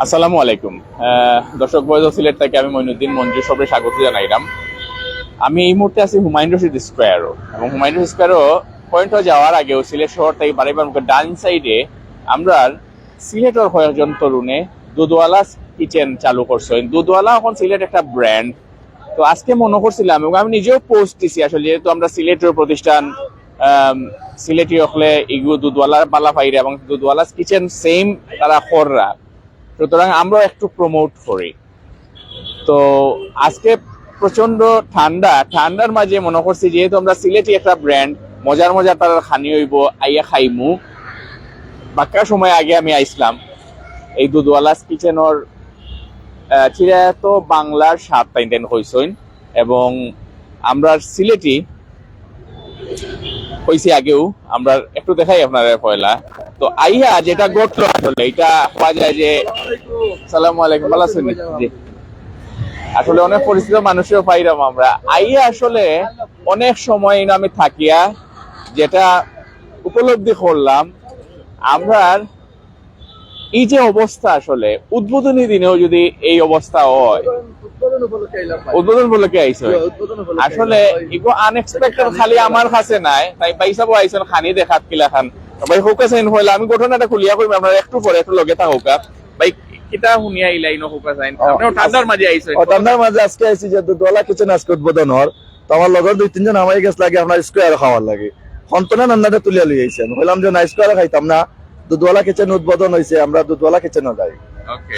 আসসালামু আলাইকুম। দর্শক, বয়স সিলেট থেকে আমি মইনুদ্দিন মঞ্জু সবে স্বাগত জানাইলাম। আমি এই মুহূর্তে আছি হুমায়ুন রশিদ স্কোয়ারও এবং হুমায়ুন রশিদ স্কোয়ারও পয়েন্ট যাওয়ার আগেও সিলেট শহর থেকে বাড়িবার মুখে ডান সাইডে আমরা সিলেটের কয়েকজন তরুণে দুধওয়ালা কিচেন চালু করছে। দুধওয়ালা এখন সিলেট একটা ব্র্যান্ড তো আজকে মনে করছিলাম এবং আমি নিজেও পোস্ট দিছি। আসলে যেহেতু আমরা সিলেটের প্রতিষ্ঠান সিলেটি হলে ইগু দুধওয়ালা বালা পাইরে এবং দুধওয়ালা কিচেন সেম তারা খররা। সুতরাং আমরা একটু প্রমোট করি। তো আজকে প্রচণ্ড ঠান্ডা, ঠান্ডার মাঝে মনে করছি যেহেতু আমরা সিলেটি একটা ব্র্যান্ড মজার মজার তার খানি হইব, আইয়া খাইমু। বাক্কা সময় আগে আমি আইসলাম। এই দুধওয়ালাস কিচেনের চিরা তো বাংলার স্বাদ টাইন হইসইন। এবং আমরা সিলেটি হইছি আগেও। আমরা একটু দেখাই আপনার পয়লা তো আইয়া যেটা ঘটলো আসলে, এটা পাওয়া যায় যে, সালাম আলাইকুম, ভালো আছেন? আসলে অনেক পরিচিত মানুষও পাইলাম আমরা। আইয়া আসলে অনেক সময় আমি থাকিয়া যেটা উপলব্ধি করলাম আমরা এই যে অবস্থা আসলে, উদ্বোধনী দিনেও যদি এই অবস্থা হয়, উদ্বোধন উপলক্ষে আইসো আসলে আনএক্সপেক্টেড খালি আমার কাছে নাই, তাই পয়সা বো আইসন খানি দেখাত কিলা খান। ভাই হোকা সাইন হইলা আমি ঘটনাটা খুলিয়া কইম আপনারা একটু পরে একটু লগে তা হোকা। ভাই কিতা ইলাই ন হোকা সাইন ও, আপনারা ঠান্ডার মাঝে ঠান্ডার মাঝে আজকে আইছি যে দুধওয়ালা কিচেন আজকে উদ্বোধন তো আমার লগর দুই তিনজন গেছ লাগে আপনার স্কোয়ার খাওয়ার লাগে। সন্তনা নান্দাটা তুলিয়া লই আইছেন বললাম যে না স্কোয়ার খাইতাম না। দুধওয়ালা কিচেন উদ্বোধন হয়েছে আমরা দুধওয়ালা কিচেনে যাই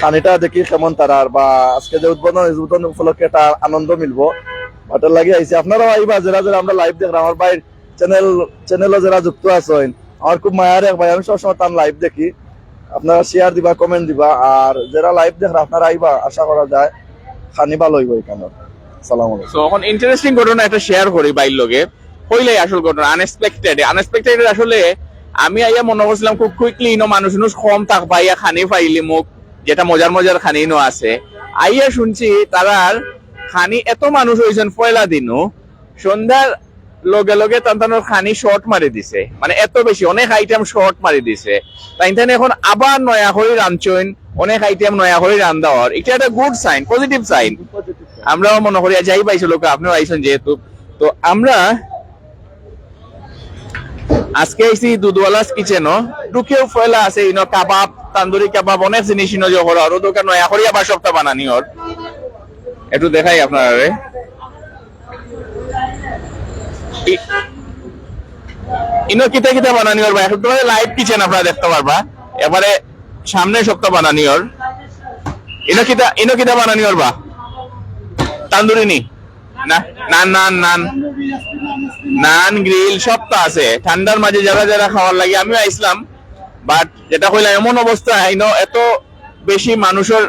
খানিটা দেখি কেমন তারার বা আজকে যে উদ্বোধন হয়েছে, উদ্বোধন উপলক্ষে একটা আনন্দ মিলবো। ওটার লাগে আইছি আপনারাও আইবা যারা যারা আমরা লাইভ দেখলাম আমার ভাই চ্যানেল চ্যানেলও যারা যুক্ত আছেন আমার খুব মায়ার এক ভাই, আমি সবসময় তার লাইভ দেখি। আপনারা শেয়ার দিবা কমেন্ট দিবা, আর যারা লাইভ দেখেন, আপনারা আইবা, আশা করা যায় খানি ভালো হইব এখানে সালাম এখন ইন্টারেস্টিং ঘটনা একটা শেয়ার করি বাইর লগে। হইলাই আসল ঘটনা আনএক্সপেক্টেড আনএক্সপেক্টেড আসলে আমি আইয়া মনে করছিলাম খুব কুইকলি ইনো মানুষ মানুষ কম থাক পাইয়া খানি পাইলি মুখ যেটা মজার মজার খানি নো আছে। আইয়া শুনছি তারার খানি এত মানুষ হয়েছেন পয়লা দিনও। সন্ধ্যার লগে লগে তান্তানোর খানি শর্ট মারি দিছে। মানে এত বেশি অনেক আইটেম শর্ট মারি দিছে। তাই এখন আবার নয়া করে রাঁধছেন অনেক আইটেম নয়া করে রান্ধা হওয়ার এটা একটা গুড সাইন পজিটিভ সাইন আমরাও মনে করি যাই পাইছো লোক আপনিও আইছেন যেহেতু। তো আমরা আজকে আইছি দুধওয়ালাস কিচেনও ঢুকেও ফয়লা আছে ইনো কাবাব তান্দুরি কাবাব অনেক জিনিস ইনো যে হর আরও দোকান নয়া করি আবার সপ্তাহ বানানি ওর। একটু দেখাই আপনারা ইনো কিতা কিতা লাইভ কিচেন আপনারা দেখতে পারবা? এবারে সপ্তাহ ইনো কিতা ইনো কিতা নি? নান নান নান। গ্রিল, সব তো আছে। ঠান্ডার মাঝে যারা যারা খাওয়ার লাগে, আমিও আইসলাম। বাট যেটা কইলাম এমন অবস্থা ইনো এত বেশি মানুষের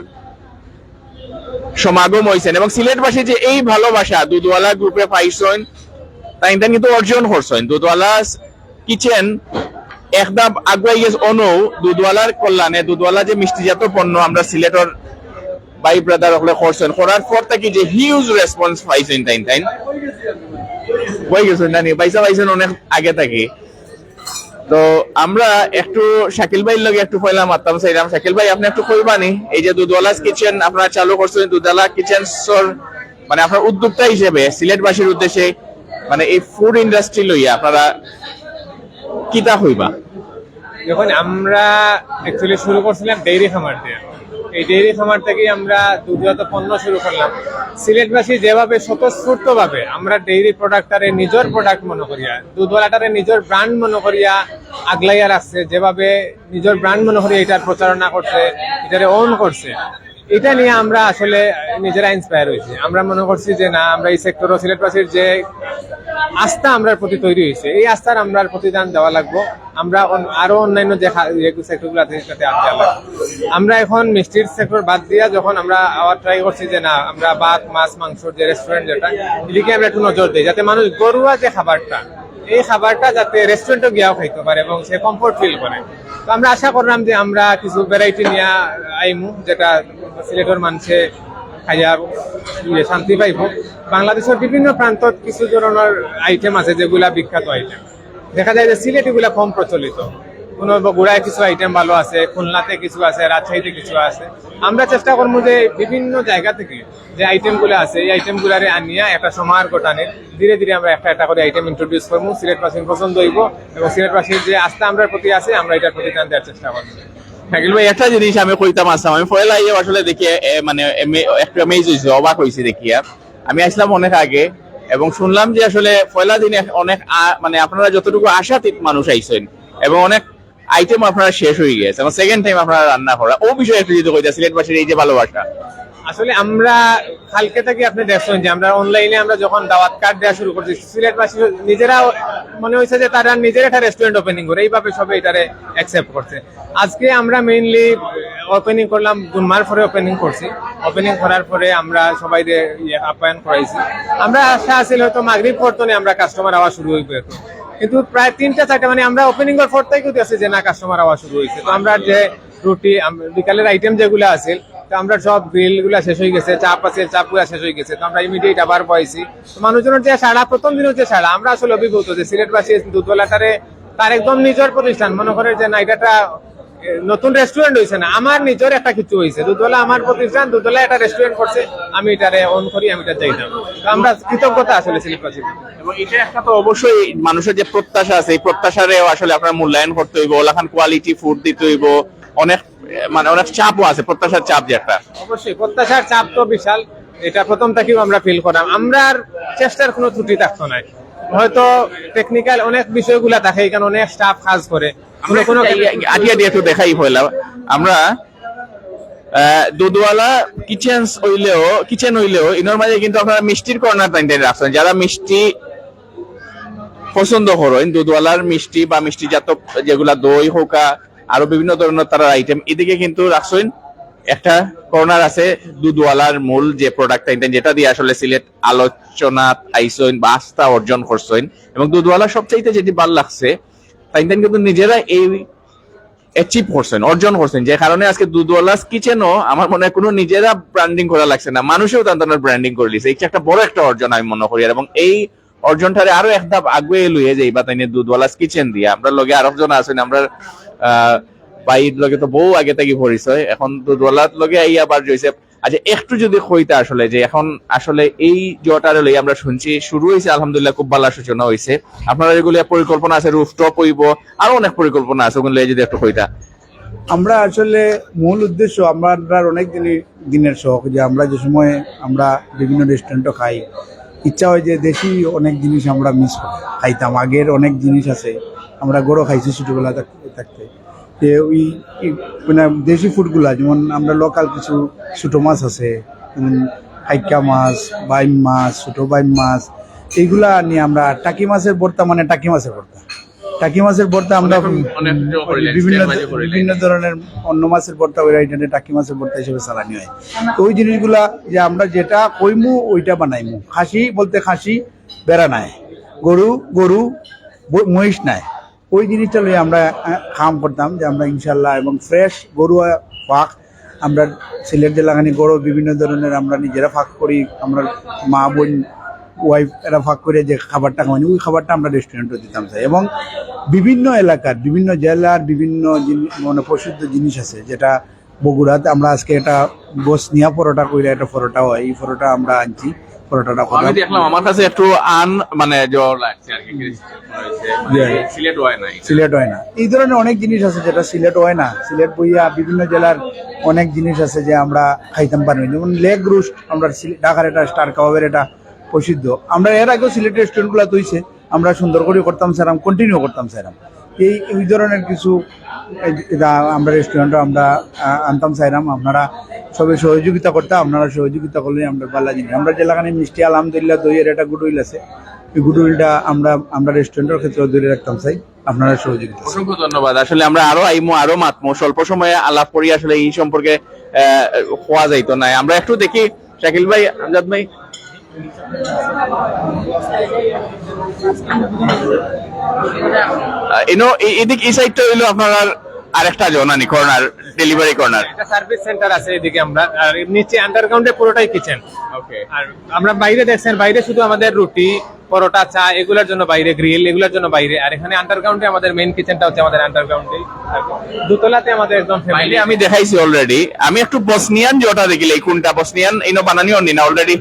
সমাগম হয়েছেন এবং সিলেটবাসী যে এই ভালোবাসা, দুধওয়ালা গ্রুপে পাইছেন তাই তাই কিন্তু অর্জন করছেন দুধওয়ালা কিচেন একদম আগুয়াই গেছে অনু। দুধওয়ালার কল্যাণে, দুধওয়ালা যে মিষ্টিজাত পণ্য আমরা সিলেটর ভাই ব্রাদার হলে করছেন করার পর থেকে যে হিউজ রেসপন্স পাইছেন তাই তাই বই গেছেন জানি পয়সা পাইছেন অনেক আগে থেকে। তো আমরা একটু শাকিল ভাইয়ের লগে একটু পয়লা মারতাম চাইলাম, শাকিল ভাই, আপনি একটু কইবানি এই যে দুধওয়ালাস কিচেন আপনারা চালু করছেন দুধওয়ালা কিচেন মানে আপনার উদ্যোক্তা হিসেবে সিলেটবাসীর উদ্দেশ্যে মানে এই ফুড ইন্ডাস্ট্রি লইয়া আপনারা কিতা হইবা? যখন আমরা অ্যাকচুয়ালি শুরু করছিলাম ডেইরি খামার দিয়ে। এই ডেইরি খামার থেকেই আমরা দুধজাত পণ্য শুরু করলাম। সিলেটবাসী যেভাবে স্বতঃস্ফূর্ত ভাবে আমরা ডেইরি প্রোডাক্টারে নিজের প্রোডাক্ট মনে করিয়া, দুধওয়ালাটারে নিজের ব্র্যান্ড মনে করিয়া আগলাইয়া রাখছে, যেভাবে নিজের ব্র্যান্ড মনে করিয়া এটার প্রচারণা করছে, এটারে ওন করছে এটা নিয়ে আমরা আসলে নিজেরা ইন্সপায়ার হয়েছি। আমরা মনে করছি যে না, আমরা এই সেক্টর ও সিলেটবাসীর যে আস্থা আমরার প্রতি তৈরি হয়েছে। এই আস্থার আমরা প্রতিদান দেওয়া লাগবো। আমরা আরও অন্যান্য যে সেক্টরগুলো আছে আমরা এখন মিষ্টির সেক্টর বাদ দিয়া যখন আমরা আবার ট্রাই করছি যে না, আমরা ভাত, মাছ মাংসর যে রেস্টুরেন্ট যেটা, এদিকে আমরা একটু নজর দিই, যাতে মানুষ গরুয়া যে খাবারটা, এই খাবারটা যাতে রেস্টুরেন্টে গিয়াও খাইতে পারে এবং সে কমফোর্ট ফিল করে। তো আমরা আশা করলাম যে আমরা কিছু ভ্যারাইটি নিয়ে আইমু, যেটা সিলেটের মানুষে খাইয়া ইয়ে শান্তি পাইব। বাংলাদেশের বিভিন্ন প্রান্তত কিছু ধরনের আইটেম আছে যেগুলা বিখ্যাত আইটেম দেখা যায় যে সিলেট এগুলা কম প্রচলিত। কোনো বগুড়ায় কিছু আইটেম ভালো আছে, খুলনাতে কিছু আছে, রাজশাহীতে কিছু আছে। আমরা চেষ্টা করব যে বিভিন্ন জায়গা থেকে যে আইটেমগুলো আছে, এই আইটেম গুলারে আনিয়া একটা সমাহার ঘটানে ধীরে ধীরে আমরা একটা একটা করে আইটেম ইন্ট্রোডিউস করব। সিলেটবাসীর পছন্দ হইব এবং সিলেটবাসীর যে আস্থা আমরা প্রতি আছে, আমরা এটার প্রতি দেওয়ার চেষ্টা করব। একটা জিনিস আমি কইতাম আসলাম আমি পয়লা ইয়ে আসলে দেখি মানে একটু অ্যামেজ অবাক দেখিয়া আমি আসলাম অনেক আগে এবং শুনলাম যে আসলে পয়লা দিনে অনেক মানে আপনারা যতটুকু আশাতীত মানুষ আইসেন এবং অনেক আইটেম আপনারা শেষ হয়ে গেছে। সেকেন্ড টাইম আপনারা রান্না করা। ও বিষয়ে একটু যদি কইতা সিলেটবাসীর এই যে ভালোবাসা। আসলে আমরা কালকে থেকে আপনি দেখছেন যে আমরা অনলাইনে আমরা যখন দাওয়াত কার্ড দেওয়া শুরু করছি, সিলেটবাসী নিজেরা মনে হয়েছে যে তারা নিজেরা একটা রেস্টুরেন্ট ওপেনিং করে, এইভাবে সবাই এটারে অ্যাকসেপ্ট করছে। আজকে আমরা মেইনলি ওপেনিং করলাম গুনমার পরে ওপেনিং করছি। ওপেনিং করার পরে আমরা সবাই আপ্যায়ন করাইছি। আমরা আশা আছিল হয়তো মাগরিব পর্তনে আমরা কাস্টমার আওয়া শুরু হইবে। কিন্তু প্রায় তিনটা চারটা মানে আমরা ওপেনিং এর পর থেকে আছে যে না কাস্টমার আওয়া শুরু হয়েছে তো আমরা যে রুটি বিকালের আইটেম যেগুলো আছে আমরা সব গ্রিলগুলা শেষ হয়ে গেছে চাপ আছে চাপগুলা শেষ হয়ে গেছে, তো আমরা ইমিডিয়েট আবার পাইছি মানুষজনের যে সাড়া, প্রথম দিনের যে সাড়া, আমরা আসলে অভিভূত যে সিলেটবাসী দুধওয়ালাটারে তার একদম নিজের প্রতিষ্ঠান। মনে করে যে না, এটা নতুন রেস্টুরেন্ট হয়েছে না, আমার নিজের একটা কিছু হয়েছে দুধওয়ালা আমার প্রতিষ্ঠান দুধওয়ালা একটা রেস্টুরেন্ট করছে, আমি এটারে অন করি, আমি এটা চাইতাম তো আমরা কৃতজ্ঞতা আসলে সিলেটবাসী এবং এটা একটা তো অবশ্যই মানুষের যে প্রত্যাশা আছে, এই প্রত্যাশারেও আসলে আপনার মূল্যায়ন করতে হইব, ওলাখান কোয়ালিটি ফুড দিতে হইব, অনেক মানে অনেক চাপও আছে প্রত্যাশার চাপ যে একটা অবশ্যই প্রত্যাশার চাপ তো বিশাল। এটা প্রথম থেকেও আমরা ফিল করলাম। আমরা আর চেষ্টার কোনো ত্রুটি থাকতো না হয়তো টেকনিক্যাল অনেক বিষয়গুলা থাকে এখানে অনেক স্টাফ কাজ করে। কোনো কোনো আটিয়া দিয়ে একটু দেখাই হইলাম আমরা দুধওয়ালা কিচেন হইলেও কিচেন হইলেও ইনোর মাঝে কিন্তু আপনারা মিষ্টির কর্নার টাইম রাখছেন। যারা মিষ্টি পছন্দ করেন দুধওয়ালার মিষ্টি বা মিষ্টি জাত যেগুলা দই হোকা আরও বিভিন্ন ধরনের তারা আইটেম এদিকে কিন্তু রাখছেন একটা কর্নার আছে, দুধওয়ালার মূল যে প্রোডাক্ট আইটেম যেটা দিয়ে আসলে সিলেট আলোচনা আইসইন বা আস্থা অর্জন করছেন এবং দুধওয়ালা সবচাইতে যেটি ভালো লাগছে তাই কিন্তু নিজেরা এই অ্যাচিভ করছেন অর্জন করছেন যে কারণে আজকে দুধওয়ালাস কিচেনও আমার মনে হয় কোনো নিজেরা ব্র্যান্ডিং করা লাগছে না, মানুষেও তাদের ব্র্যান্ডিং করে দিয়েছে এটা একটা বড় একটা অর্জন আমি মনে করি। এবং এই অর্জনটারে আরও এক ধাপ আগে লুয়ে যাই বা তাই দুধওয়ালাস কিচেন দিয়ে। আমরা লগে আরও জন আছেন, আমরা বাইর লগে তো বউ আগে থেকে পরিচয় এখন দুধওয়ালার লগে এই আবার জইছে। আচ্ছা একটু যদি কইতে আসলে যে এখন আসলে এই জটারে লই আমরা শুনছি, শুরু হয়েছে আলহামদুলিল্লাহ, খুব ভালো সূচনা হয়েছে আপনারা যেগুলো পরিকল্পনা আছে রুফটপ হইব, আরও অনেক পরিকল্পনা আছে, ওগুলো যদি একটু কইতা। আমরা আসলে মূল উদ্দেশ্য, আমরা অনেক দিনের শখ যে আমরা যে সময় আমরা বিভিন্ন রেস্টুরেন্টও খাই। ইচ্ছা হয় যে দেশি অনেক জিনিস আমরা মিস খাইতাম, আগের অনেক জিনিস আছে। আমরা গরু খাইছি ছোটোবেলা থাক- থাকতে। যে ওই মানে দেশি ফুডগুলা যেমন আমরা লোকাল কিছু ছোটো মাছ আছে যেমন হাইকা মাছ বাইম মাছ ছোটো বাইম মাছ এইগুলা নিয়ে আমরা টাকি মাছের ভর্তা মানে টাকি মাছের ভর্তা। টাকি মাছের ভর্তা আমরা বিভিন্ন। বিভিন্ন ধরনের অন্য মাছের ভর্তা ওই আইটেমে টাকি মাছের ভর্তা হিসেবে চালানি হয়। তো ওই জিনিসগুলা যে আমরা যেটা কইমু ওইটা বানাইমু। খাসি বলতে খাসি বেড়া নাই। গরু গরু মহিষ নাই। ওই জিনিসটা লইয়ে আমরা খাম করতাম যে আমরা ইনশাল্লাহ এবং ফ্রেশ গরুয়া পাক আমরা সিলেট জেলাখানি গরু বিভিন্ন ধরনের আমরা নিজেরা ফাঁক করি, আমরা মা, বোন ওয়াইফ এরা ফাঁক করে যে খাবারটা খাওয়ানি ওই খাবারটা আমরা রেস্টুরেন্টে দিতাম চাই এবং বিভিন্ন এলাকার, বিভিন্ন জেলার বিভিন্ন মানে প্রসিদ্ধ জিনিস আছে যেটা বগুড়াতে আমরা আজকে এটা বসনিয়া পরোটা কইরা একটা পরোটা হয়, এই পরোটা আমরা আনছি। পরোটাটা আমি দেখলাম আমার কাছে একটু আন মানে জ লাগছে আর কি সিলেট হয় নাই। সিলেট হয় না। এই ধরনের অনেক জিনিস আছে যেটা সিলেট হয় না। সিলেট বইয়া বিভিন্ন জেলার অনেক জিনিস আছে যে আমরা খাইতাম পারি যেমন লেগ রুস্ট আমরা ঢাকার এটা স্টার কাবাবের এটা প্রসিদ্ধ। আমরা এর আগেও সিলেট রেস্টুরেন্টগুলো তৈছে। আমরা সুন্দর করে করতাম স্যারাম কন্টিনিউ করতাম স্যারাম এই এই ধরনের কিছু আমরা রেস্টুরেন্টে আমরা আনতাম, চাইলাম, আপনারা সবাই সহযোগিতা করতাম আপনারা সহযোগিতা করলে আমরা ভালো জিনিস আমরা জেলাখানে মিষ্টি, আলহামদুলিল্লাহ, দইয়ের একটা গুড উইল আছে। এই গুড উইলটা আমরা আমরা রেস্টুরেন্টের ক্ষেত্রে ধরে রাখতাম চাই। আপনারা সহযোগিতা অসংখ্য ধন্যবাদ। আসলে আমরা আরও আইমো, আরও মাতমো। স্বল্প সময়ে আলাপ করি, আসলে এই সম্পর্কে হওয়া যাইতো না আমরা একটু দেখি, শাকিল ভাই, আমজাদ ভাই। এনো এদিক এই সাইডটা হইল আপনার আরেকটা জনানি কর্নার ডেলিভারি কর্নার একটা সার্ভিস সেন্টার আছে এদিকে আমরা। আর নিচে আন্ডারগ্রাউন্ডে পুরোটাই কিচেন ওকে আর আমরা বাইরে দেখছেন বাইরে শুধু আমাদের রুটি পরোটা চা এগুলোর জন্য বাইরে গ্রিল এগুলোর জন্য বাইরে। আর এখানে আন্ডারগ্রাউন্ডে আমাদের মেইন কিচেনটা হচ্ছে আমাদের আন্ডারগ্রাউন্ডে দুতলাতে আমাদের একদম ফ্যামিলি আমি দেখাইছি অলরেডি আমি একটু বসনিয়ান যে ওটা দেখিলে কোনটা? বসনিয়ান এই বানানি অনি না অলরেডি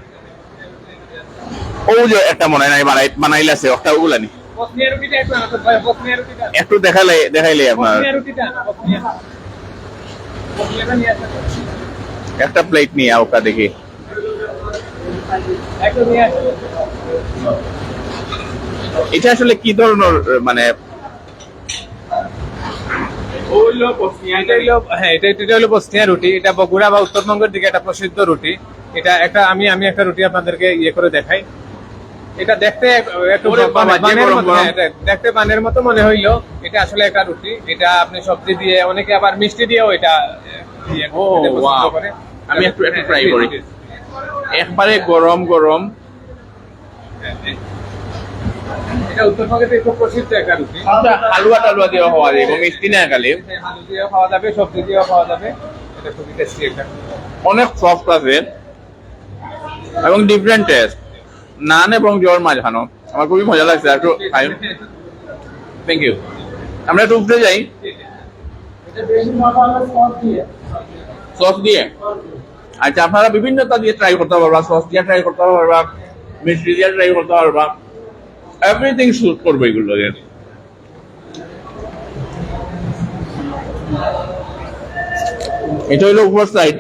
ও যে একটা মনে নাই বানাই ওগুলা নি? একটু একটু দেখালে দেখাইলে আপনার। একটা প্লেট নিয়ে ওটা দেখি। একটু নিয়ে আসো। এটা আসলে কি ধরনের মানে এটা হলো হ্যাঁ এটা এটা হলো বসনিয়া রুটি। এটা বগুড়া বা উত্তরবঙ্গের দিকে একটা প্রসিদ্ধ রুটি। এটা একটা আমি আমি একটা রুটি আপনাদেরকে ইয়ে করে দেখাই। এটা দেখতে। হ্যাঁ, দেখতে বানের মতো মনে হইল। এটা আসলে একটা রুটি। এটা আপনি সবজি দিয়ে অনেকে আবার মিষ্টি দিয়েও এটা। আমি একটু একটু হ্যাঁ, ট্রাই করি একবারে গরম গরম। এটা খুব প্রসিদ্ধ একটা রুটি। আচ্ছা, হালুয়া টালুয়া দিয়ে হওয়া যায় এবং মিষ্টি না খালি। খাওয়া যাবে সবজি খাওয়া যাবে। এটা খুবই টেস্টি একটা। অনেক সফট আছে। এবং ডিফারেন্ট টেস্ট নান এবং জোর মাঝখানো আমার খুবই মজা লাগছে, একটু খাই। থ্যাংক ইউ আমরা একটু উপরে যাই। সস দিয়ে? আচ্ছা আপনারা বিভিন্নতা দিয়ে ট্রাই করতে পারবা সস দিয়ে ট্রাই করতে পারবা, মিষ্টি দিয়ে ট্রাই করতে পারবা। এভরিথিং শুট করব এগুলো দিয়ে। এটা হলো উপর সাইড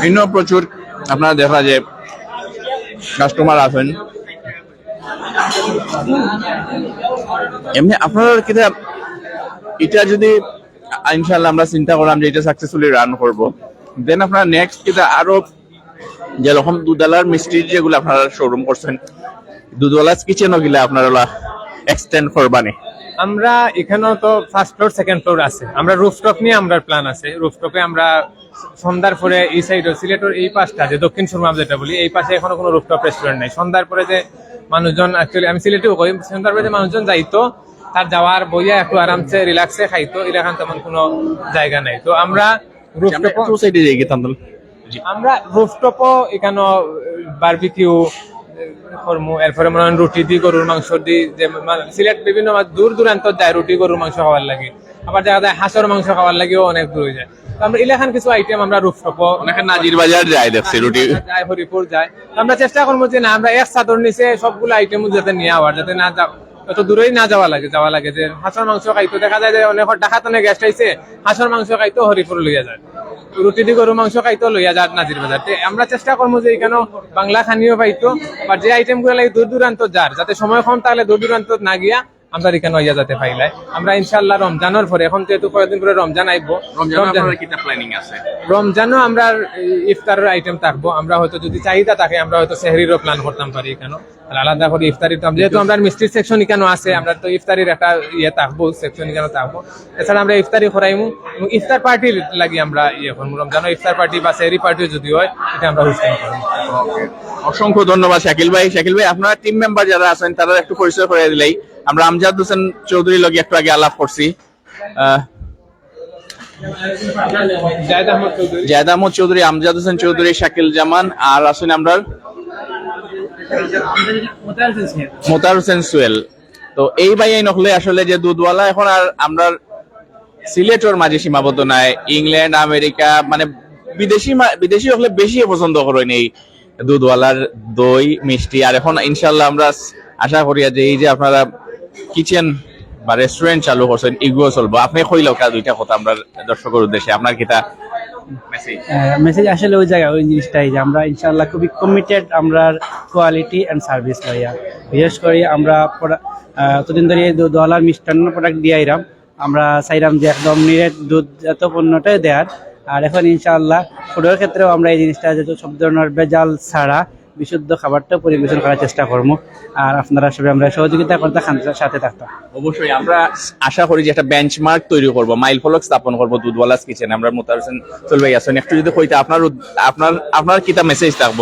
ভিন্ন প্রচুর আপনারা দেখা যে কাস্টমার আছেন। এমনি আপনারা কিটা এটা যদি ইনশাল্লাহ আমরা চিন্তা করলাম যে এটা সাকসেসফুলি রান করব। দেন আপনারা নেক্সট কিটা আরও যেরকম দুধালার মিষ্টির যেগুলো আপনারা শোরুম করছেন দুধওয়ালা কিচেন গিলা আপনারা এক্সটেন্ড করবানি। আমরা এখানেও তো ফার্স্ট ফ্লোর সেকেন্ড ফ্লোর আছে। আমরা রুফটপ নিয়ে আমরা প্ল্যান আছে। রুফটপে আমরা সন্ধ্যার পরে এই সাইড সিলেটের এই পাশটা যে দক্ষিণ সুরমা যেটা বলি এই পাশে এখনও কোনো রুফটপ রেস্টুরেন্ট নাই। সন্ধ্যার পরে যে মানুষজন অ্যাকচুয়ালি আমি সিলেটেও করি সন্ধ্যার পরে যে মানুষজন যাইতো তার যাওয়ার বইয়া একটু আরামসে রিল্যাক্সে খাইতো এলাকান তেমন কোনো জায়গা নাই। তো আমরা রুফটপ সাইডে যাই গেতাম আমরা রুফটপও এখানে বারবিকিউ কর্মু এরপরে মনে হয় রুটি দি গরুর মাংস দি যে সিলেট বিভিন্ন দূর দূরান্ত যায় রুটি গরুর মাংস খাওয়ার লাগে। আবার দেখা যায় হাঁসের মাংস খাওয়ার লাগেও অনেক দূর হয়ে যায়। আমরা এলাকান কিছু আইটেম আমরা রুফটপও অনেকে নাজির বাজার যায় দেখছি রুটি। যায় হরিপুর যায়। আমরা চেষ্টা করব যে না আমরা এক চাদর নিচে সবগুলো আইটেম যাতে নিয়ে আবার যাতে না অত দূরেই না যাওয়া লাগে যাওয়া লাগে। যে হাঁসের মাংস খাইতো দেখা যায় যে অনেক ডাকাত অনেক গেস্ট আইছে হাঁসের মাংস খাইতো হরিপুর লইয়া যায়। রুটি দি গরু মাংস খাইতো, লইয়া যাত নাজির বাজার। আমরা চেষ্টা করব যে এখানে বাংলা খানিও পাইতো বা যে আইটেমগুলো লাগে দূর দূরান্ত যার, যাতে সময় কম তাহলে দূর দূরান্ত না গিয়া আমরা এখানে ইয়া যাতে পাইলাই আমরা ইনশাল্লাহ রমজানের পরে এখন যেহেতু কয়েকদিন পরে রমজান আইবো রমজান রমজানও আমরা ইফতারের আইটেম থাকব। আমরা হয়তো যদি চাহিদা থাকে আমরা হয়তো সেহরিরও প্ল্যান করতাম পারি এখানে আলাদা করে ইফতারি তো যেহেতু আমরা মিষ্টির সেকশন এখানে আছে আমরা তো ইফতারির একটা ইয়ে থাকব সেকশন এখানে থাকব। এছাড়া আমরা ইফতারি করাইমু। ইফতার পার্টি লাগি আমরা ইয়ে করব রমজানও ইফতার পার্টি বা সেহরি পার্টি যদি হয় এটা আমরা হোস্টিং করব অসংখ্য ধন্যবাদ শাকিল ভাই। শাকিল ভাই আপনার টিম মেম্বার যারা আছেন তারা একটু পরিচয় করে দিলেই। আমরা আমজাদ হোসেন চৌধুরী লগে একটু আগে আলাপ করছি। জায়দ আহমদ চৌধুরী। আমজাদ হোসেন চৌধুরী শাকিল জামান আর আছেন আমরা মোতার হোসেন সুয়েল তো এই ভাই এই নকলে আসলে যে দুধওয়ালা এখন আর আমরা সিলেটর মাঝে সীমাবদ্ধ নাই। ইংল্যান্ড আমেরিকা মানে বিদেশি বিদেশি হলে বেশি পছন্দ করেন এই দুধওয়ালার দই মিষ্টি। আর এখন ইনশাল্লাহ আমরা আশা করি যে এই যে আপনারা কিচেন বা রেস্টুরেন্ট চালু করছেন ইগুও চলবো। আপনি কইলেও কা দুইটা কথা আমরা দর্শকের উদ্দেশ্যে। আপনার কিটা মেসেজ মেসেজ আসলে ওই জায়গায়, ওই জিনিসটাই যে আমরা ইনশাল্লাহ খুবই কমিটেড আমরা কোয়ালিটি অ্যান্ড সার্ভিস লইয়া বিশেষ করে আমরা এতদিন ধরে দুধ মিষ্টান্ন প্রোডাক্ট দিয়ে আইরাম আমরা চাইরাম যে একদম নিরেট দুধ জাত পণ্যটাই দেয়ার। আর এখন ইনশাআল্লাহ ফুডের ক্ষেত্রেও আমরা এই জিনিসটা যেহেতু সব ধরনের বেজাল ছাড়া বিশুদ্ধ খাবারটা পরিবেশন করার চেষ্টা করব। আর আপনারা সবাই আমরা সহযোগিতা করতে সাথে থাকতাম। অবশ্যই আমরা আশা করি যে একটা বেঞ্চমার্ক তৈরি করব। মাইল ফলক স্থাপন করব দুধওয়ালাস কিচেন আমরা মোতার হোসেন চলবাই আছেন। একটু যদি কইতে আপনার আপনার আপনার কিতা মেসেজ থাকব?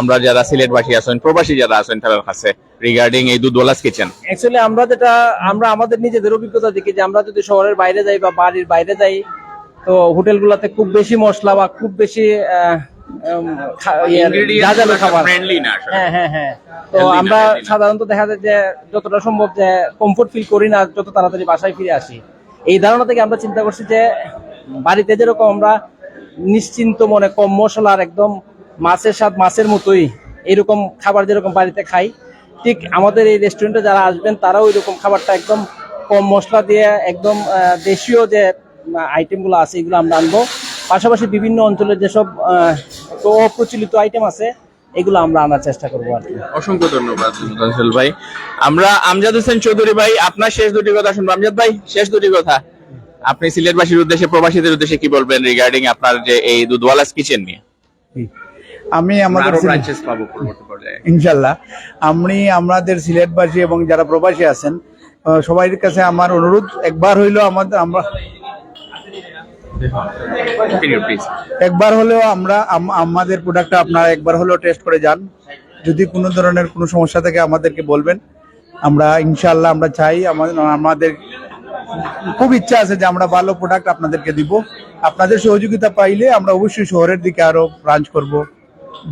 আমরা যারা সিলেটবাসী আছেন প্রবাসী যারা আছেন তাদের কাছে রিগার্ডিং এই দুধওয়ালাস কিচেন অ্যাকচুয়ালি আমরা যেটা আমরা আমাদের নিজেদের অভিজ্ঞতা দেখি যে আমরা যদি শহরের বাইরে যাই বা বাড়ির বাইরে যাই তো হোটেলগুলোতে খুব বেশি মশলা বা খুব বেশি খাবার। আসলে। হ্যাঁ হ্যাঁ হ্যাঁ। তো আমরা সাধারণত দেখা যায় যে যতটা সম্ভব যে কমফোর্ট ফিল করি না যত তাড়াতাড়ি বাসায় ফিরে আসি। এই ধারণা থেকে আমরা চিন্তা করছি যে বাড়িতে যেরকম আমরা নিশ্চিন্ত মনে কম মশলার একদম মাছের স্বাদ মাছের মতোই এরকম খাবার যেরকম বাড়িতে খাই ঠিক আমাদের এই রেস্টুরেন্টে যারা আসবেন তারাও এরকম খাবারটা একদম কম মশলা দিয়ে একদম দেশীয় যে আইটেমগুলো আছে এগুলো আমরা আনব। পাশাপাশি বিভিন্ন অঞ্চলের যেসব আহ, অপ্রচলিত আইটেম আছে এগুলো আমরা আনার চেষ্টা করব আর কি। অসংখ্য ধন্যবাদ ভাই। আমরা আমজাদ হোসেন চৌধুরী ভাই আপনার শেষ দুটি কথা শুনব। আমজাদ ভাই শেষ দুটি কথা। আপনি সিলেটবাসীর উদ্দেশ্যে প্রবাসীদের উদ্দেশ্যে কি বলবেন রিগার্ডিং আপনার যে এই দুধওয়ালাস কিচেন নিয়ে? আমি আমাদের ইনশাল্লাহ আমি আমাদের সিলেটবাসী এবং যারা প্রবাসী আছেন সবাইয়ের কাছে আমার অনুরোধ একবার হইল আমাদের আমরা একবার হলেও আমরা আমাদের প্রোডাক্টটা আপনারা একবার হলেও টেস্ট করে যান। যদি কোনো ধরনের কোনো সমস্যা থাকে, আমাদেরকে বলবেন। আমরা ইনশাল্লাহ আমরা চাই আমাদের আমাদের খুব ইচ্ছা আছে যে আমরা ভালো প্রোডাক্ট আপনাদেরকে দিব। আপনাদের সহযোগিতা পাইলে আমরা অবশ্যই শহরের দিকে আরও ব্রাঞ্চ করব,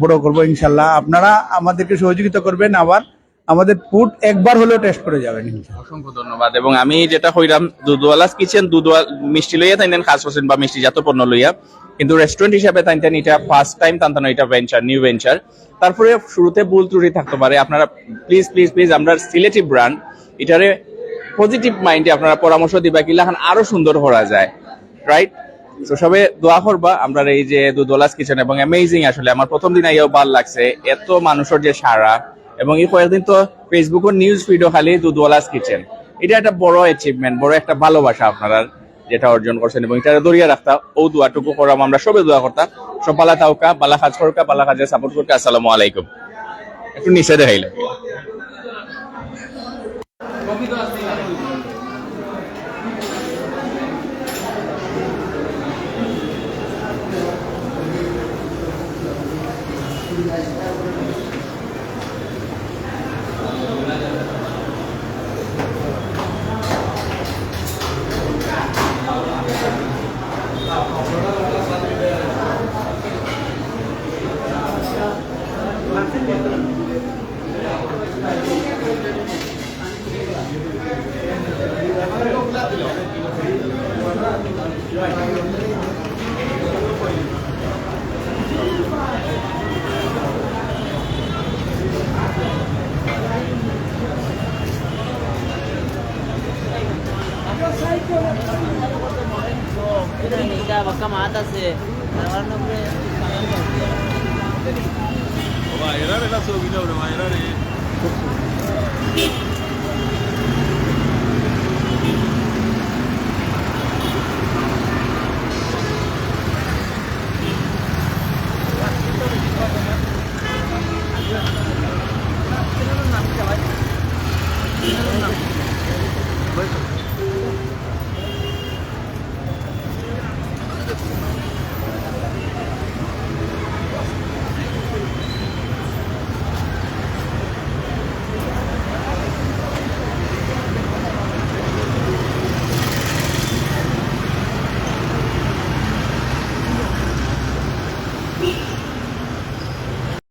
বড় করব ইনশাল্লাহ আপনারা আমাদেরকে সহযোগিতা করবেন আবার। আমাদের ফুড একবার হলেও টেস্ট করে যাবেন। অসংখ্য ধন্যবাদ। এবং আমি যেটা হইলাম দুধওয়ালাস কিচেন, দুধওয়াল, মিষ্টি লইয়া তাইনেন খাস হোসেন বা মিষ্টি জাত পণ্য লইয়া। কিন্তু রেস্টুরেন্ট হিসাবে তাই তাইতেন এটা ফার্স্ট টাইম তান্তানো এটা ভেঞ্চার নিউ ভেঞ্চার তারপরে শুরুতে ভুল ত্রুটি থাকতে পারে। আপনারা প্লিজ প্লিজ প্লিজ আমরা সিলেটিভ ব্র্যান্ড এটারে পজিটিভ মাইন্ডে আপনারা পরামর্শ দিবা কি লাখান আরও সুন্দর করা যায়। রাইট তো সবে দোয়া করবা, আমরা এই যে দুধওয়ালাস কিচেন এবং অ্যামেজিং আসলে। আমার প্রথম দিন আইয়াও ভালো লাগছে। এত মানুষের যে সারা এবং এই কয়েকদিন তো ফেসবুকের নিউজ ফিডও খালি দুধওয়ালাস কিচেন এটা একটা বড় অ্যাচিভমেন্ট বড় একটা ভালোবাসা আপনারা যেটা অর্জন করছেন এবং এটা দরিয়া রাখতা ও দোয়াটুকু করাম আমরা সবে দোয়া করতাম। সব বালা তাওকা বালা কাজ করকা, বালা কাজে সাপোর্ট করকা, আসসালামু আলাইকুম। একটু নিচে দেখাইলে।